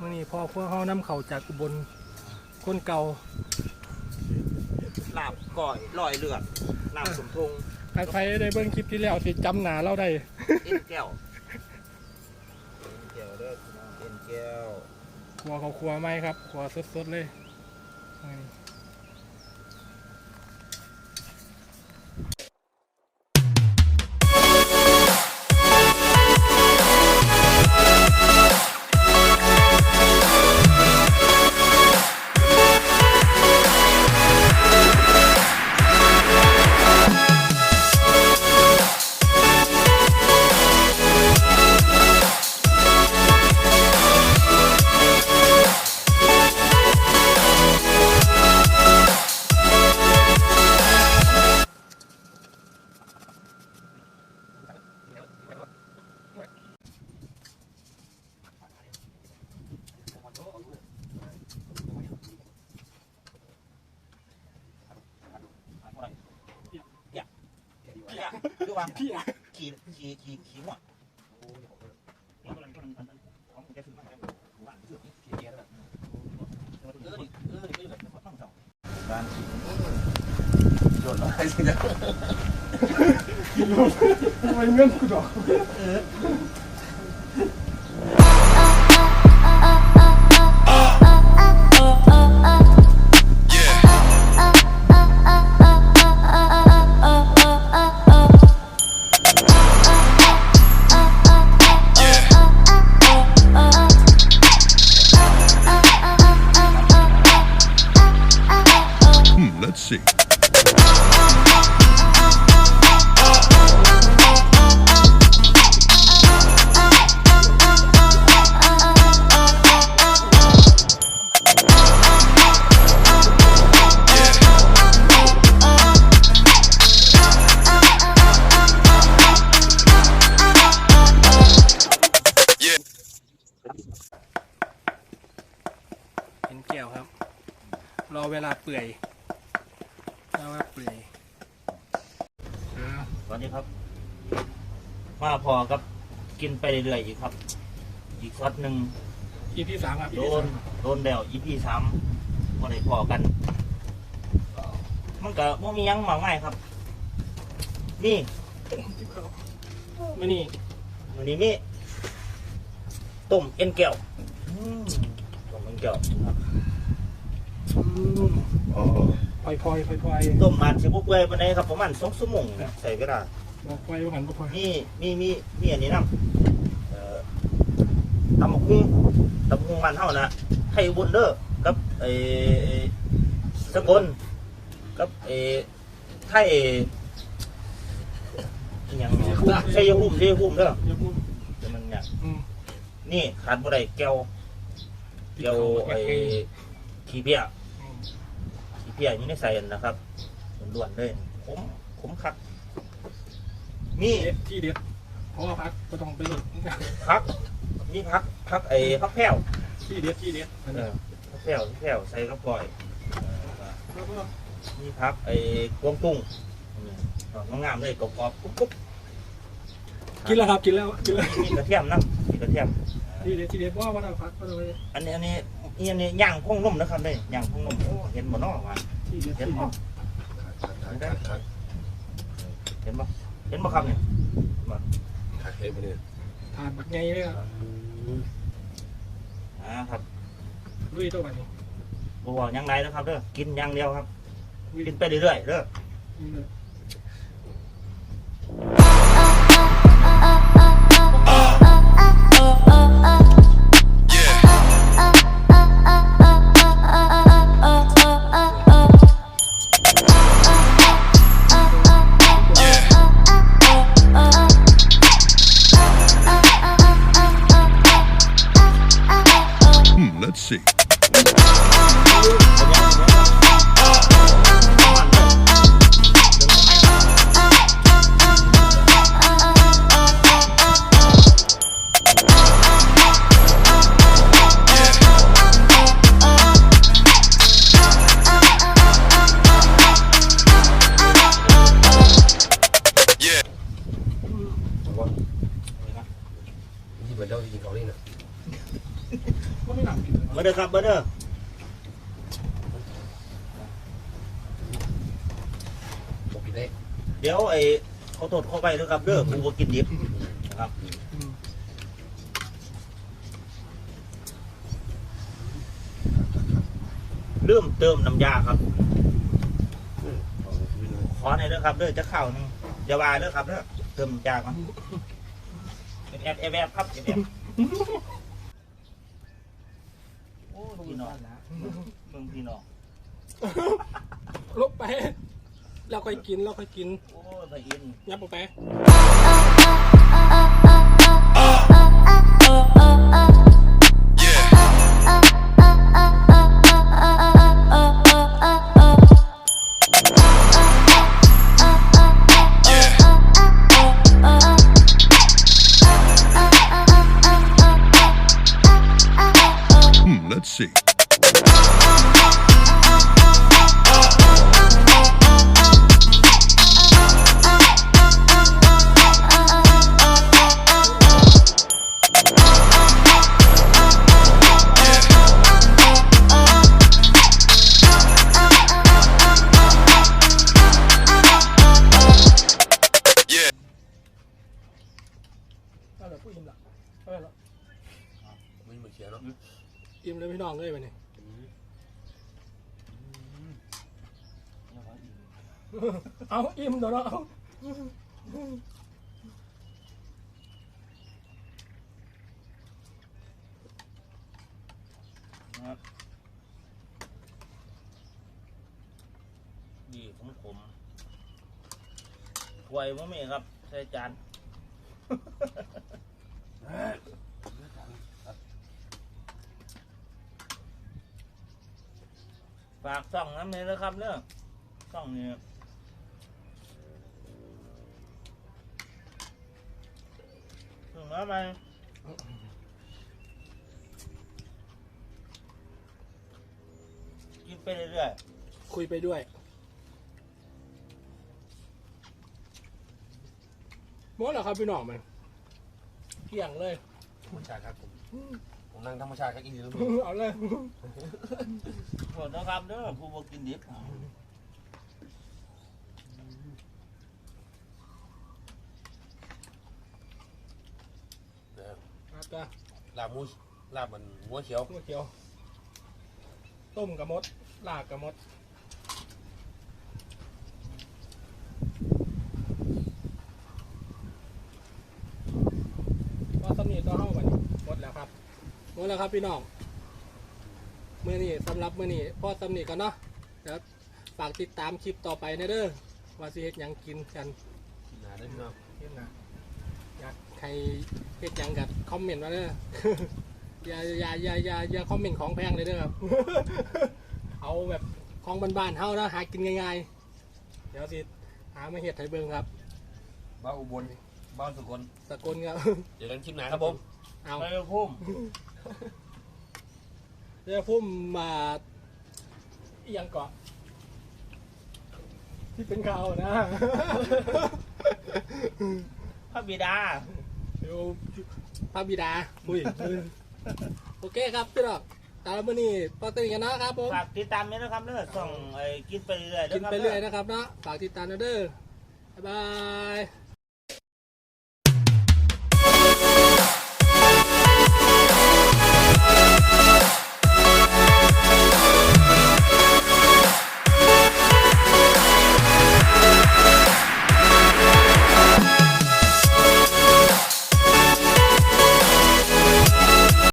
มื่อนี้พอพวกเขานำเขาจากอุบลคนเก่าลาบก้อยลอยเลือดน้ำสมทงใครใครได้เบิ่งคลิปที่แล้วสิจำหนาเราได้เอ็นแก้วเอ็นแก้วเด้อพี่น้องเอ็นแก้วครัวเขาครัวไหมครับครัวสดๆเลย นี่คือว่าพี่อะขี่ขี่ขี่ขี่หัวบ้านโดนอะไรสิเนี่ยทำไมเงื่อนกูดอก Hmm, let's see. Yeah. เป็นแก้วครับ รอเวลาเปื่อย รอเวลาเปื่อยอ่าสวัสดีครับ มาพอครับกินไปเรื่อยๆอีกครับ อีกช็อตหนึ่งอีพีสามครับโดนโดนแล้วอีพีสามพอได้พอกัน มันก็บ่มีหยังมากมายครับ นี่มื่นี้วันนี้มีต้มเอ็นแก้วอืมต้มเอ็นแก้วครับพลอ ยพลอยพลอยพลอยต้มมันเชบุกเปื่อยปานใดครับประมาณสองชั่วโมงเนี่ยใส่เวลาบอกพลอยว่าหันบ่พลอยมีมีมีมีอันนี้นํเอ่อตำบักหุ่งตำบักหุ่งมันเท่านะไทยอุบุญเด้อกับไอ้สกลกับไอ้ไทยอิหยังเนาะชัยภูมิชัยภูมิเด้อเดี๋ยวมึงเดี๋ยวมันเนี่ยอืมนี่ขาดบ่ได้แก้วแก้วไอ้ขี้เพี้ย อืมขี้เพี้ยอยู่ในใส่นะครับล้วนๆเลยขมขมคักนี่เด็ดที่เด็ดเพราะว่าพักก็ต้องไปเลยพักนี่พักพักไอ้พักแพ้วที่เด็ดที่เด็ดอันเอนี้อพักแพ้วแพ้วใส่กระป๋อยเออแล้วก็นี่พักไอ้กวางตุ้งอืมเอางามๆเลยกรอบๆกรุบกินแล้วครับกินแล้วกินแล้วๆมีกระเทียมน้ำมีกระเทียมที่เด็ดที่เด็ดว่าว่าเราพักก็เลยอันนี้อันนี้ อีอันนี้ย่างพ่องนุ่มนะครับเลยย่างพ่องนุ่มโอ้เห็นบ่เนอวะที่เด็ดเห็นที่บ่เด็ดเห็นบ่เห็นบ่ครับเนี่ยทานบักไงเลยครับอ่าครับลุยตัวบันนี้บ่ว่าหยังไงนะครับเด้อกินอย่างเดียวครับลุยกินไปเรื่อยๆเด้อ ที่เหมือนเรายิงเขานี่นะก็ไม่หนักกินเลยมาเด้อครับมาเด้อบอกกินได้เดี๋ยวไอ้เขาโทษเข้าไปเด้อครับเด้อกูบ่กินดิบนะครับเริ่มเติมน้ำยาครับ ขอหน่อยเด้อครับเด้อจะเข้าวหนึงอย่าว่าเด้อครับเด้อเติมน้ำยาก่อน แอบแอบแอบครับแอบแอบโอ้พี่น้องมึงพี่น้องลบไป เราค่อยกินเราค่อยกิน โอ้ยพระอินทร์ยับออกไป อิ่มเลยพี่น้องเลยไปนี่เอาอิ่มเดี๋ยวเราเอานะครับดีผมผมถ้วยบ่มีครับใส่จาน ฝากส่องน้ำเลยนะครับเนอะส่องนี่ถึงแล้วไหมกินไปเรื่อยคุยไปด้วยหมดแล้วครับพี่น้องมันเกี่ยงเลยธรรมชาติครับผม ผมนั่งธรรมชาติครับอีกทีนึงเอาเลยๆขอโทษนะครับเด้อผู้บ่กินดิบครับจ้ะลาบมูสลาบมันหัวเขียวหัวเขียว ต้มกับมดลากกับมด ว่าสำนีต่อเข้าวันนี้หมดแล้วครับห มดแล้วครับพี่น้องมื่อนี้สำหรับมื่อนี้พ่อสำนีกันเนาะเดี๋ยวฝากติดตามคลิปต่อไปนะเด้อว่าสิเฮ็ดหยังกินกันหนาได้พี่น้องเฮ็ดนะอยากใครเฮ็ดหยังกับคอมเมนต์มาเด้อ อย่าอย่าอย่าอย่าอย่าคอมเมนต์ของแพงเลยเด้อครับ เอาแบบของบ้านๆเฮานะหากินง่ายๆเดี๋ยวสิหามาเฮ็ดให้เบิ่งครับ บ้านอุบลบ้านสุกลสกลครับ เดี๋ยวเล่นคลิปหนาครับผม เอาไปพุ่มเดี๋ยวพุ่มมาอีหยังเกาะที่เป็นข่าวนะ พระบิดา เดี๋ยวพระบิดาอุ้ยโอเคครับพี่น้องตามมื้อนี้ปกติกันนะครับผม ฝากติดตามด้วยนะครับเด้อส่องไอ้กินไปเรื่อยๆกินด้ครับไปเรื่อยนะครับเนาะฝากติดตามนะเด้อบ๊ายบาย